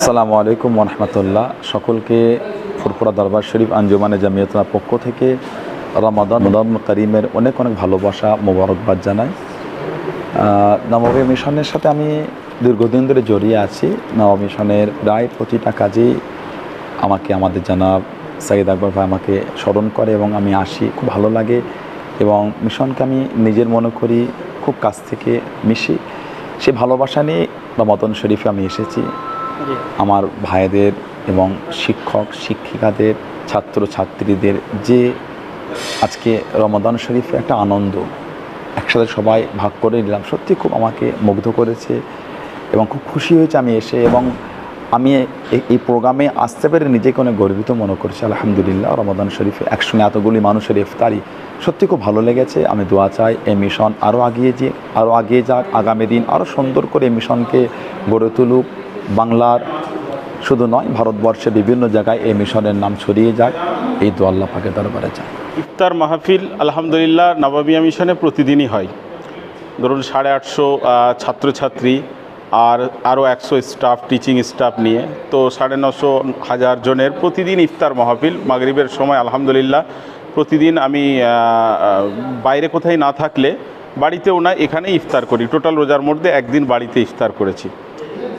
আসসালামু আলাইকুম রহমতুল্লাহ। সকলকে ফুরফুরা দরবার শরীফ আঞ্জুমানে জামিয়তনার পক্ষ থেকে রমাদান রমাদান করিমের অনেক অনেক ভালোবাসা, মোবারকবাদ জানাই। নবমী মিশনের সাথে আমি দীর্ঘদিন ধরে জড়িয়ে আছি। নবমী মিশনের প্রায় প্রতিটা কাজেই আমাকে, আমাদের জানাব সাইদ আকবর ভাই আমাকে স্মরণ করে এবং আমি আসি, খুব ভালো লাগে এবং মিশনকে আমি নিজের মনে করি খুব কাছ থেকে মিশি। সে ভালোবাসা নিয়ে রমাদন শরীফে আমি এসেছি। আমার ভাইদের এবং শিক্ষক, শিক্ষিকাদের ছাত্র ছাত্রীদের যে আজকে রমাদান শরীফে একটা আনন্দ, একসাথে সবাই ভাগ করে নিলাম, সত্যি খুব আমাকে মুগ্ধ করেছে এবং খুব খুশি হয়েছে আমি এসে এবং আমি এই- প্রোগ্রামে আসতে পেরে নিজেকে অনেক গর্বিত মনে করছি, আলহামদুলিল্লাহ। রমাদান শরীফে একসঙ্গে এতগুলি মানুষের ইফতারি সত্যি খুব ভালো লেগেছে। আমি দোয়া চাই এই মিশন আরও আগিয়ে যে আরও আগিয়ে যাক, আগামী দিন আরও সুন্দর করে এই মিশনকে গড়ে তুলুক। বাংলার শুধু নয় ভারতবর্ষে বিভিন্ন জায়গায় এই মিশনের নাম ছড়িয়ে যাক এই তো আল্লাহ পাকে দরবারে যায় ইফতার মাহফিল আলহামদুলিল্লাহ নবাবিয়া মিশনে প্রতিদিনই হয়। ধরুন সাড়ে আটশো ছাত্রছাত্রী আর আরও একশো স্টাফ, টিচিং স্টাফ নিয়ে। তো সাড়ে নশো হাজার জনের প্রতিদিন ইফতার মাহফিল। মাগরিবের সময় আলহামদুলিল্লাহ প্রতিদিন আমি বাইরে কোথায় না থাকলে বাড়িতেও না এখানে ইফতার করি। টোটাল রোজার মধ্যে একদিন বাড়িতে ইফতার করেছি।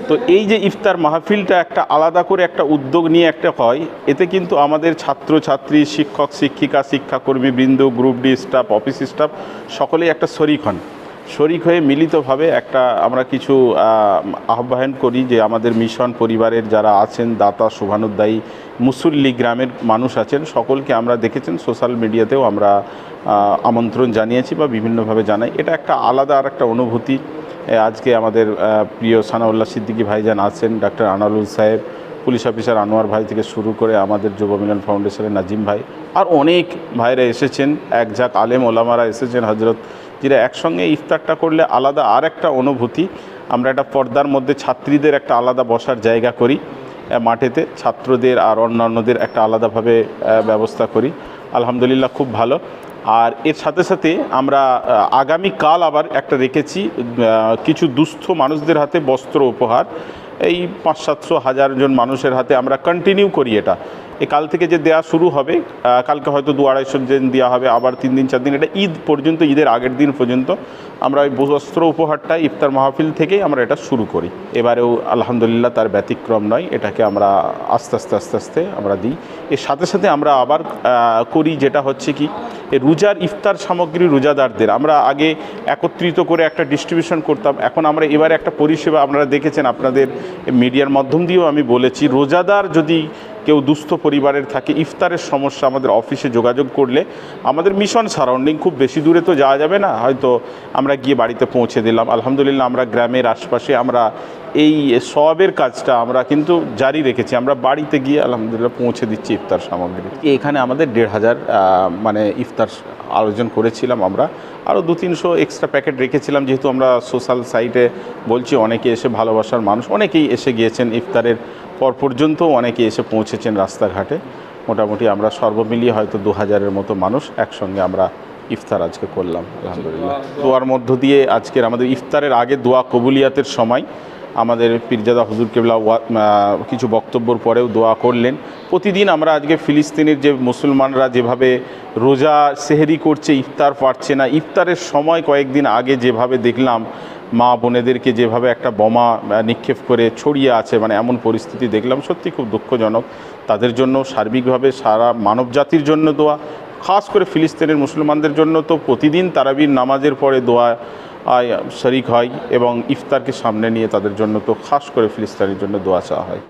তো এই যে ইফতার মাহফিলটা একটা আলাদা করে একটা উদ্যোগ নিয়ে একটা হয় এতে কিন্তু আমাদের ছাত্র ছাত্রী শিক্ষক শিক্ষিকা শিক্ষাকর্মী বৃন্দ group D staff office staff সকলেই একটা শরিক হন। শরিক হয়ে মিলিতভাবে একটা আমরা কিছু আহ, আহ্বান করি যে আমাদের মিশন পরিবারের যারা আছেন দাতা শুভানুদ্দায়ী মুসল্লি গ্রামের মানুষ আছেন সকলকে আমরা দেখেছেন সোশ্যাল মিডিয়াতেও আমরা আমন্ত্রণ জানিয়েছি বা বিভিন্নভাবে জানাই। এটা একটা আলাদা আর একটা অনুভূতি। আজকে আমাদের প্রিয় সানাউল্লাহ সিদ্দিকী ভাইজান আছেন, ডাক্তার আনারুল সাহেব, পুলিশ অফিসার আনোয়ার ভাই থেকে শুরু করে আমাদের যুব মিলন ফাউন্ডেশনের নাজিম ভাই, আর অনেক ভাইরা এসেছেন, এক ঝাঁক আলেম ওলামারা এসেছেন হজরত যেটা একসঙ্গে ইফতারটা করলে আলাদা আর একটা অনুভূতি। আমরা একটা পর্দার মধ্যে ছাত্রীদের একটা আলাদা বসার জায়গা করি মাঠেতে ছাত্রদের আর অন্যান্যদের একটা আলাদাভাবে ব্যবস্থা করি। আলহামদুলিল্লাহ খুব ভালো। আর এর সাথে সাথে আমরা আহ, আগামীকাল আবার একটা রেখেছি কিছু দুস্থ মানুষদের হাতে বস্ত্র উপহার। এই পাঁচ সাতশো হাজার জন মানুষের হাতে আমরা কন্টিনিউ করি এটা। এ কাল থেকে যে দেয়া শুরু হবে কালকে হয়তো দু আড়াইশো দিন দেওয়া হবে আবার তিন দিন চার দিন এটা ঈদ পর্যন্ত ঈদের আগের দিন পর্যন্ত আমরা ওই বস্ত্র উপহারটা ইফতার মাহফিল থেকেই আমরা এটা শুরু করি। এবারেও আলহামদুলিল্লাহ তার ব্যতিক্রম নয় এটাকে আমরা আস্তে আস্তে আস্তে আস্তে আমরা দিই। এর সাথে সাথে আমরা আবার করি যেটা হচ্ছে কি রোজার ইফতার সামগ্রী রোজাদারদের। আমরা আগে একত্রিত করে একটা ডিস্ট্রিবিউশন করতাম, এখন আমরা এবারে একটা পরিষেবা আপনারা দেখেছেন, আপনাদের মিডিয়ার মাধ্যম দিয়েও আমি বলেছি, রোজাদার যদি কেউ দুস্থ পরিবারের থাকে, ইফতারের সমস্যা আমাদের অফিসে যোগাযোগ করলে আমাদের মিশন সারাউন্ডিং খুব বেশি দূরে তো যাওয়া যাবে না, হয়তো আমরা গিয়ে বাড়িতে পৌঁছে দিলাম। আলহামদুলিল্লাহ আমরা গ্রামের আশপাশে আমরা এই সবের কাজটা আমরা কিন্তু জারি রেখেছি। আমরা বাড়িতে গিয়ে আলহামদুলিল্লাহ পৌঁছে দিচ্ছি ইফতার সামগ্রী। এখানে আমাদের দেড় হাজার মানে ইফতার আয়োজন করেছিলাম আমরা। আরও দু তিনশো এক্সট্রা প্যাকেট রেখেছিলাম। যেহেতু আমরা সোশ্যাল সাইটে বলছি অনেকে এসে ভালোবাসার মানুষ অনেকেই এসে গিয়েছেন ইফতারের পর পর্যন্ত অনেকে এসে পৌঁছেছেন রাস্তাঘাটে। মোটামুটি আমরা সর্বমিলিয়ে হয়তো দু হাজারের মতো মানুষ একসঙ্গে আমরা ইফতার আজকে করলাম আলহামদুলিল্লাহ। দোয়ার মধ্য দিয়ে আজকের আমাদের ইফতারের আগে দোয়া কবুলিয়াতের সময় আমাদের পীরজাদা হুজুর কেবলা কিছু বক্তব্যর পরেও দোয়া করলেন। প্রতিদিন আমরা আজকে ফিলিস্তিনের যে মুসলমানরা যেভাবে রোজা সেহেরি করছে, ইফতার পারছে না, ইফতারের সময় কয়েকদিন আগে যেভাবে দেখলাম, মা বোনেদেরকে যেভাবে একটা বোমা নিক্ষেপ করে ছড়িয়ে আছে মানে এমন পরিস্থিতি দেখলাম, সত্যি খুব দুঃখজনক। তাদের জন্য সার্বিকভাবে সারা মানব জাতির জন্য দোয়া, খাস করে ফিলিস্তিনের মুসলমানদের জন্য তো প্রতিদিন তারাবির নামাজের পরে দোয়া আয়, শরিক হয় এবং ইফতারকে সামনে নিয়ে তাদের জন্য তো খাস করে ফিলিস্তানির জন্য দোয়া চাওয়া হয়।